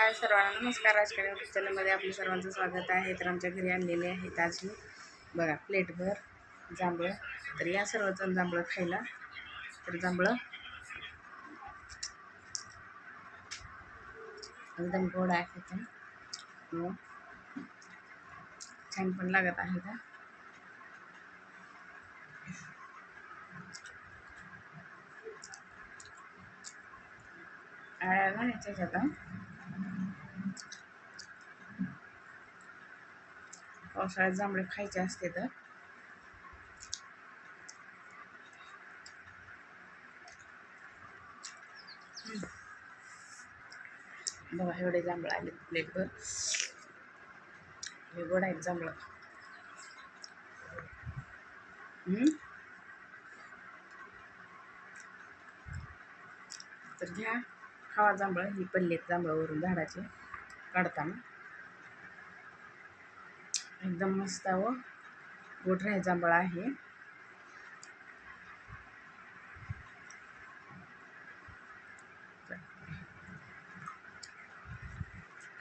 हाय सर्वांना नमस्कार. राजकारण यूट्यूब आपलं सर्वांचं स्वागत आहे. तर आमच्या घरी आणलेले आहेत आज. मी बघा प्लेटभर जांभळं. तर या सर्वजण जांभळं खायला. तर जांभळं. एकदम गोड आहे ते हो. छान पण लागत आहे का आळ्या घालायच्या आता. पावसाळ्यात जांभळे खायचे असते तर. बघा एवढे जांभळं आले प्लेटवर हे गोड आहेत जांभळं. तर घ्या खावा जांभळं. ही पडलेत जांभळावरून झाडाचे काढताना. एकदम मस्त व हो. गोड राहायचा जांभळ आहे.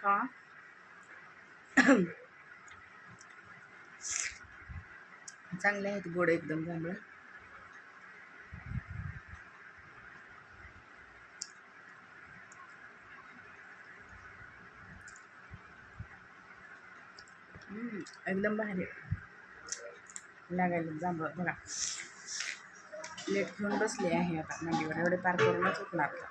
का? चांगले आहेत गोड एकदम जांभळं. एकदम भारी. लागायला जांभळ. बघा. लेट घेऊन बसले आहे आता मांडीवर एवढे पार करूनच उठणार आता.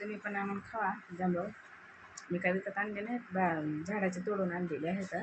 तुम्ही पण आणून खावा जांभळ. मी काय विकत आणले नाहीत. बा झाडाचे तोडून आणलेले आहेत.